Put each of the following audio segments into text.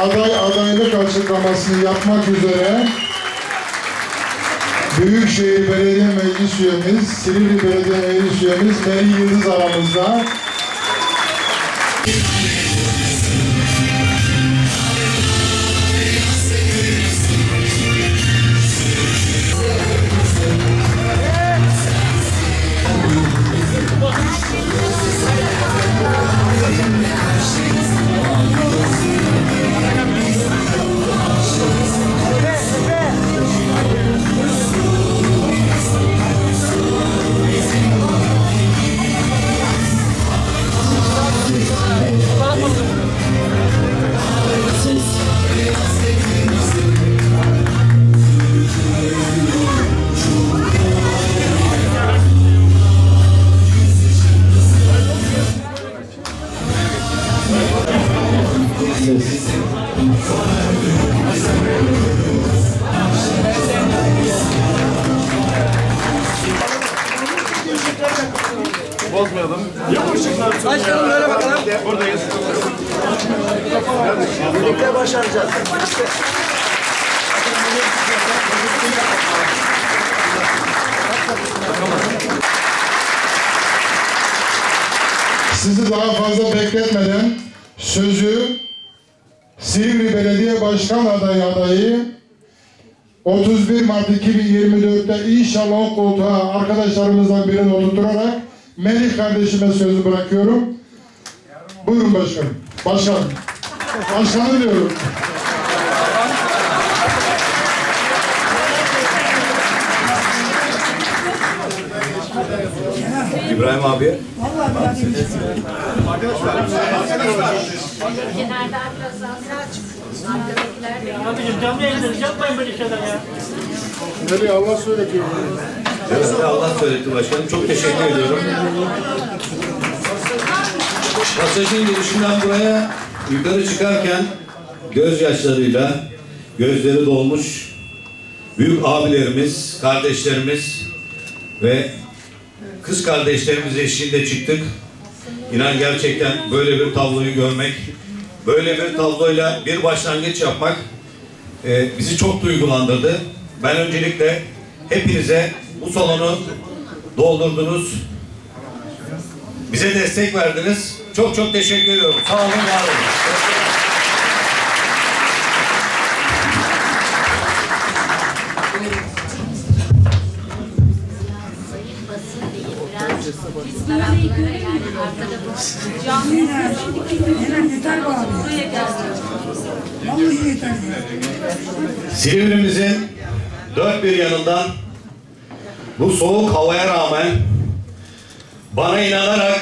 aday adaylık açıklamasını yapmak üzere Büyükşehir Belediye Meclis Üyemiz, Silivri Belediye Meclis Üyemiz Meri Yıldız aramızda. Sizi daha fazla bekletmeden sözü Silivri Belediye Başkan adayı adayı 31 Mart 2024'te inşallah o koltuğa arkadaşlarımızdan birini oturturarak Melih kardeşime sözü bırakıyorum. Buyurun başkanım. Başkan. Başkanı diyorum. İbrahim abi. Kenarda biraz daha Arkadakiler de Abicim canlı yayınlarız yapmayın böyle şeyler ya. Melih Allah söyletiyor. Evet, Allah söyletti başkanım. Çok teşekkür ediyorum. Pasajın girişinden buraya yukarı çıkarken gözyaşlarıyla gözleri dolmuş büyük abilerimiz, kardeşlerimiz ve kız kardeşlerimiz eşliğinde çıktık. İnan gerçekten böyle bir tabloyu görmek, böyle bir tabloyla bir başlangıç yapmak e, bizi çok duygulandırdı. Ben öncelikle hepinize bu salonu doldurdunuz. Bize destek verdiniz. Çok çok teşekkür ediyorum. Sağ olun, var olun. Silivrimizin dört bir yanından bu soğuk havaya rağmen bana inanarak,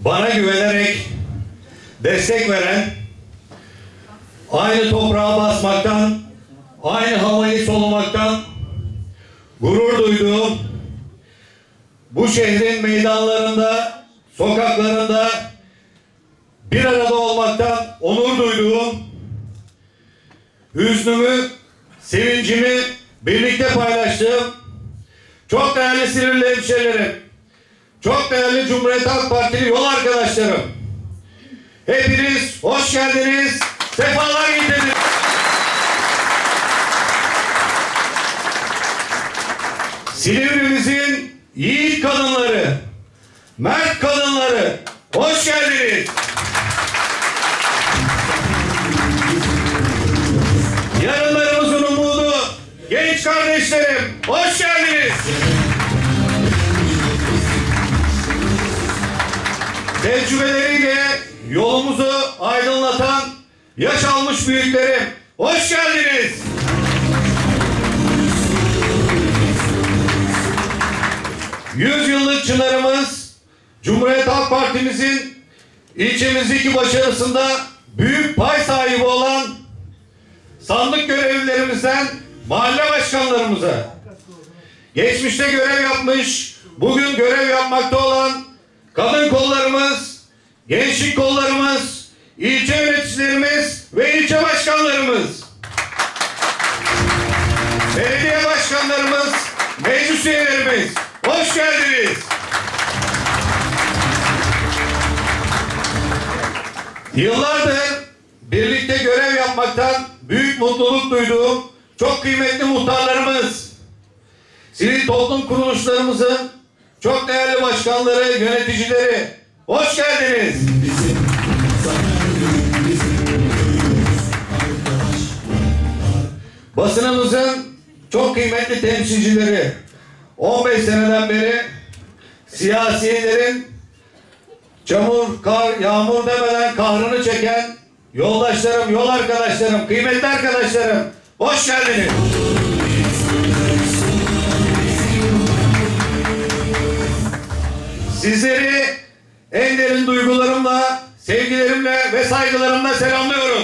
bana güvenerek destek veren, aynı toprağa basmaktan, aynı havayı solumaktan gurur duyduğum, bu şehrin meydanlarında, sokaklarında bir arada olmaktan onur duyduğum, hüznümü, sevincimi birlikte paylaştığım çok değerli Silivri hemşehrilerim, çok değerli Cumhuriyet Halk Partili yol arkadaşlarım. Hepiniz hoş geldiniz, sefalar getirdiniz. Silivrimizin yiğit kadınları, mert kadınları, hoş geldiniz. Yarınlarımızın umudu, genç kardeşlerim, hoş geldiniz. Tecrübeleriyle yolumuzu aydınlatan yaş almış büyüklerim, hoş geldiniz. Yüzyıllık çınarımız, Cumhuriyet Halk Partimizin ilçemizdeki başarısında büyük pay sahibi olan sandık görevlilerimizden mahalle başkanlarımıza, geçmişte görev yapmış, bugün görev yapmakta olan kadın kollarımız, gençlik kollarımız, ilçe yöneticilerimiz ve ilçe başkanlarımız, belediye başkanlarımız, meclis üyelerimiz, hoş geldiniz. Yıllardır birlikte görev yapmaktan büyük mutluluk duyduğum çok kıymetli muhtarlarımız, sivil toplum kuruluşlarımızın çok değerli başkanları, yöneticileri, hoş geldiniz. Basınımızın çok kıymetli temsilcileri, 15 seneden beri siyasilerin çamur, kar, yağmur demeden kahrını çeken yoldaşlarım, yol arkadaşlarım, kıymetli arkadaşlarım, hoş geldiniz. Sizleri en derin duygularımla, sevgilerimle ve saygılarımla selamlıyorum.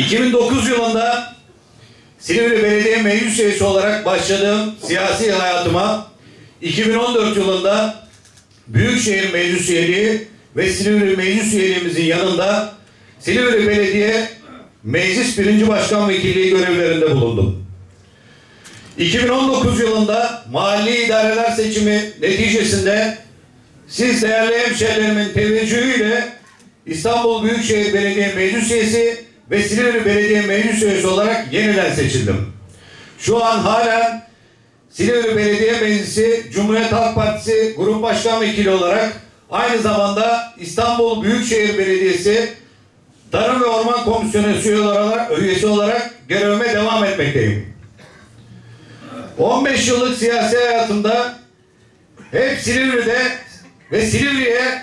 ...2009 yılında Silivri Belediye Meclis Üyesi olarak başladığım siyasi hayatıma 2014 yılında Büyükşehir Meclis Üyeliği ve Silivri Meclis Üyeliğimizin yanında Silivri Belediye Meclis Birinci Başkan Vekilliği görevlerinde bulundum. 2019 yılında mahalli idareler seçimi neticesinde siz değerli hemşehrilerimin teveccühüyle İstanbul Büyükşehir Belediye Meclis Üyesi ve Silivri Belediye Meclis Üyesi olarak yeniden seçildim. Şu an halen Silivri Belediye Meclisi Cumhuriyet Halk Partisi Grup Başkan Vekili olarak aynı zamanda İstanbul Büyükşehir Belediyesi Tarım ve Orman Komisyonu üyesi olarak, görevime devam etmekteyim. 15 yıllık siyasi hayatımda hep Silivri'de ve Silivri'ye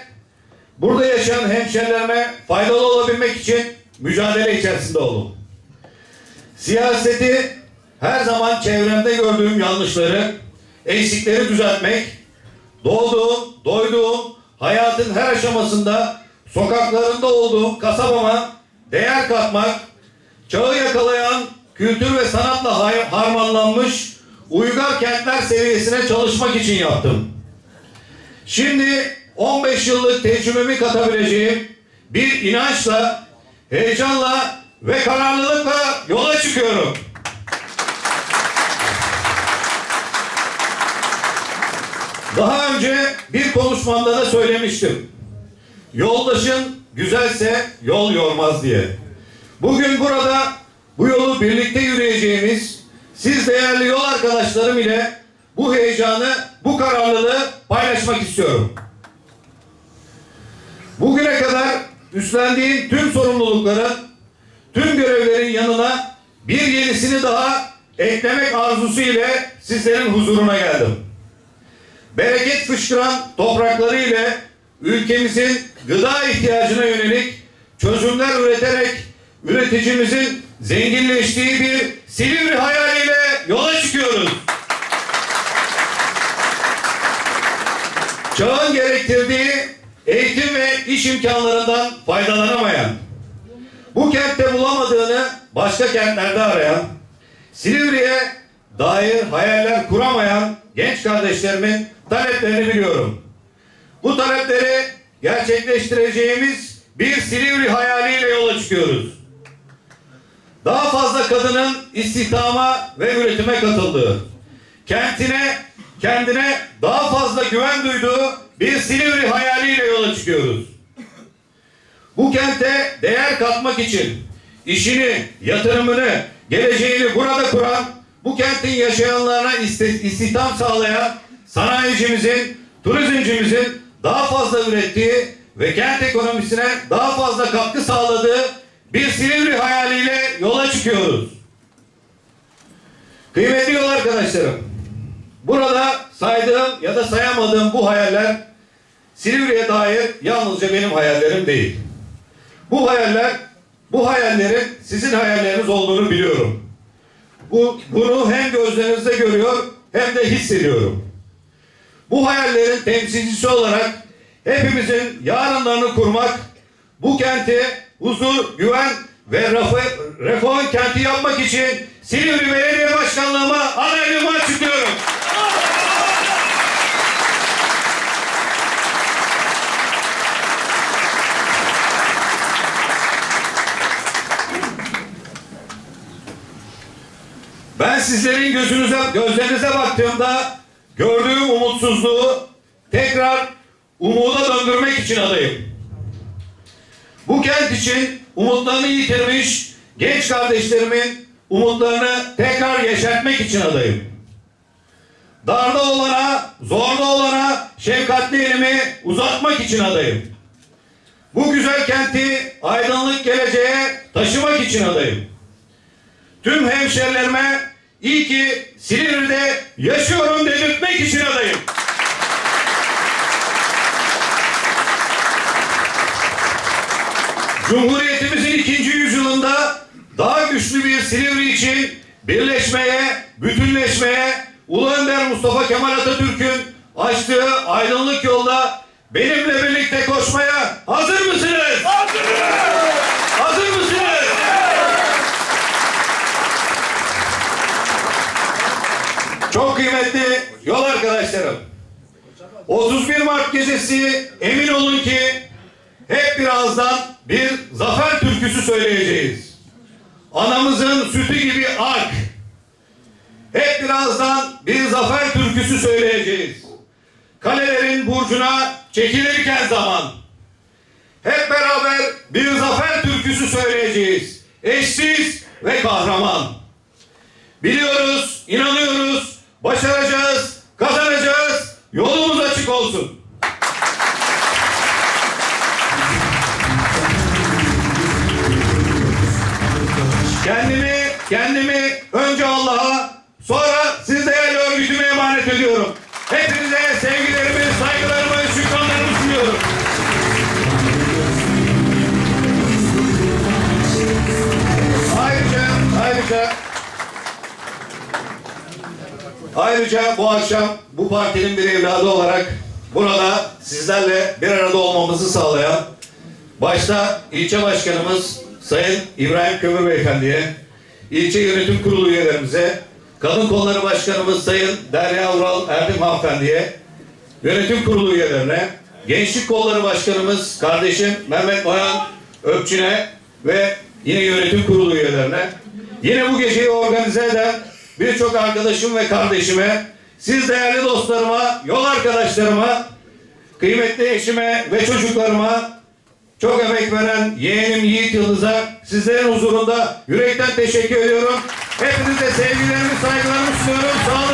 burada yaşayan hemşerilerime faydalı olabilmek için mücadele içerisinde oldum. Siyaseti her zaman çevremde gördüğüm yanlışları, eksikleri düzeltmek, doğduğum, doyduğum, hayatın her aşamasında sokaklarında olduğum kasabama değer katmak, çağı yakalayan kültür ve sanatla harmanlanmış uygar kentler seviyesine çalışmak için yaptım. Şimdi 15 yıllık tecrübemi katabileceğim bir inançla, heyecanla ve kararlılıkla yola çıkıyorum. Daha önce bir konuşmamda da söylemiştim. Yoldaşın güzelse yol yormaz diye. Bugün burada bu yolu birlikte yürüyeceğimiz siz değerli yol arkadaşlarım ile bu heyecanı, bu kararlılığı paylaşmak istiyorum. Bugüne kadar üstlendiğim tüm sorumlulukların, tüm görevlerin yanına bir yenisini daha eklemek arzusu ile sizlerin huzuruna geldim bereket fışkıran toprakları ile ülkemizin gıda ihtiyacına yönelik çözümler üreterek üreticimizin zenginleştiği bir Silivri hayaliyle yola çıkıyoruz. Çağın gerektirdiği eğitim ve iş imkanlarından faydalanamayan, bu kentte bulamadığını başka kentlerde arayan, Silivri'ye dair hayaller kuramayan genç kardeşlerimin taleplerini biliyorum. Bu talepleri gerçekleştireceğimiz bir Silivri hayaliyle yola çıkıyoruz. Daha fazla kadının istihdama ve üretime katıldığı, kentine, kendine daha fazla güven duyduğu bir Silivri hayaliyle yola çıkıyoruz. Bu kente değer katmak için işini, yatırımını, geleceğini burada kuran, bu kentin yaşayanlarına istihdam sağlayan sanayicimizin, turizmcimizin daha fazla ürettiği ve kent ekonomisine daha fazla katkı sağladığı bir Silivri hayaliyle yola çıkıyoruz. Kıymetli yol arkadaşlarım, burada saydığım ya da sayamadığım bu hayaller Silivri'ye dair yalnızca benim hayallerim değil. Bu hayaller, bu hayallerin sizin hayalleriniz olduğunu biliyorum. Bu, bunu hem gözlerinizde görüyor hem de hissediyorum. Bu hayallerin temsilcisi olarak hepimizin yarınlarını kurmak, bu kenti huzur, güven ve refah, refahın kenti yapmak için Silivri Belediye Başkanlığıma adaylığımı açıklıyorum. Ben sizlerin gözünüze, gözlerinize baktığımda gördüğüm umutsuzluğu tekrar umuda döndürmek için adayım. Bu kent için umutlarını yitirmiş genç kardeşlerimin umutlarını tekrar yeşertmek için adayım. Darda olana, zorda olana şefkatli elimi uzatmak için adayım. Bu güzel kenti aydınlık geleceğe taşımak için adayım. Tüm hemşerilerime iyi ki Silivri'de yaşıyorum dedirtmek için adayım. Cumhuriyetimizin ikinci yüzyılında daha güçlü bir Silivri için birleşmeye, bütünleşmeye, Ulu Önder Mustafa Kemal Atatürk'ün açtığı aydınlık yolda benimle birlikte koşmaya hazır mısınız? Hazırız! Hazır mısınız? Çok kıymetli yol arkadaşlarım. 31 Mart gecesi emin olun ki hep birazdan bir zafer türküsü söyleyeceğiz. Anamızın sütü gibi ak. Hep birazdan bir zafer türküsü söyleyeceğiz. Kalelerin burcuna çekilirken zaman. Hep beraber bir zafer türküsü söyleyeceğiz. Eşsiz ve kahraman. Biliyoruz, inanıyoruz, başaracağız, kazanacağız. Yolumuz açık olsun. Kendimi, kendimi önce Allah'a, sonra siz değerli örgütüme emanet ediyorum. Hepinize sevgilerimi, saygılarımı, şükranlarımı sunuyorum. Ayrıca, ayrıca Ayrıca bu akşam bu partinin bir evladı olarak burada sizlerle bir arada olmamızı sağlayan başta ilçe başkanımız Sayın İbrahim Kömür Beyefendi'ye, ilçe yönetim kurulu üyelerimize, kadın kolları başkanımız Sayın Derya Ural Erdim Hanımefendi'ye, yönetim kurulu üyelerine, gençlik kolları başkanımız kardeşim Mehmet Noyan Öpçüne ve yine yönetim kurulu üyelerine, yine bu geceyi organize eden birçok arkadaşım ve kardeşime, siz değerli dostlarıma, yol arkadaşlarıma, kıymetli eşime ve çocuklarıma, çok emek veren yeğenim Yiğit Yıldız'a sizlerin huzurunda yürekten teşekkür ediyorum. Hepinize sevgilerimi, saygılarımı sunuyorum. Sağlıcakla kalın.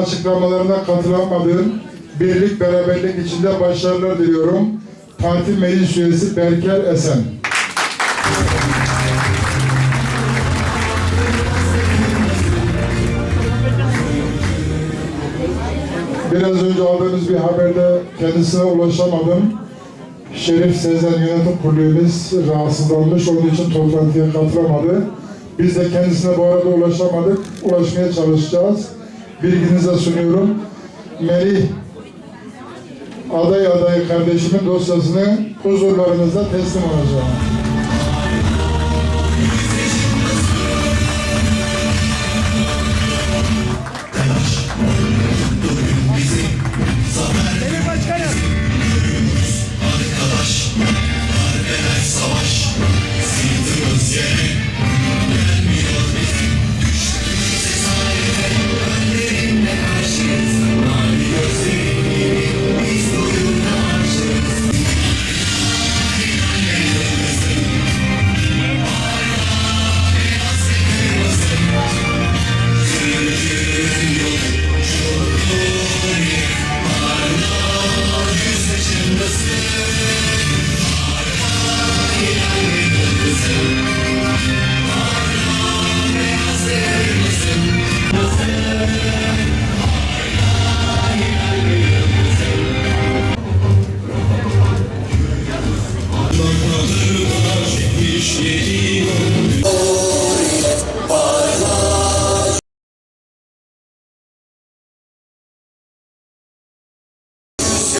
Açıklamalarına katılamadığım birlik beraberlik içinde başarılar diliyorum. Parti meclis üyesi Berker Esen. Biraz önce aldığınız bir haberde kendisine ulaşamadım. Şerif Sezen Yönetim Kurulu üyemiz rahatsızlanmış. Onun için toplantıya katılamadı. Biz de kendisine bu arada ulaşamadık. Ulaşmaya çalışacağız. Bilginize sunuyorum. Melih aday adayı kardeşimin dosyasını huzurlarınızda teslim alacağım.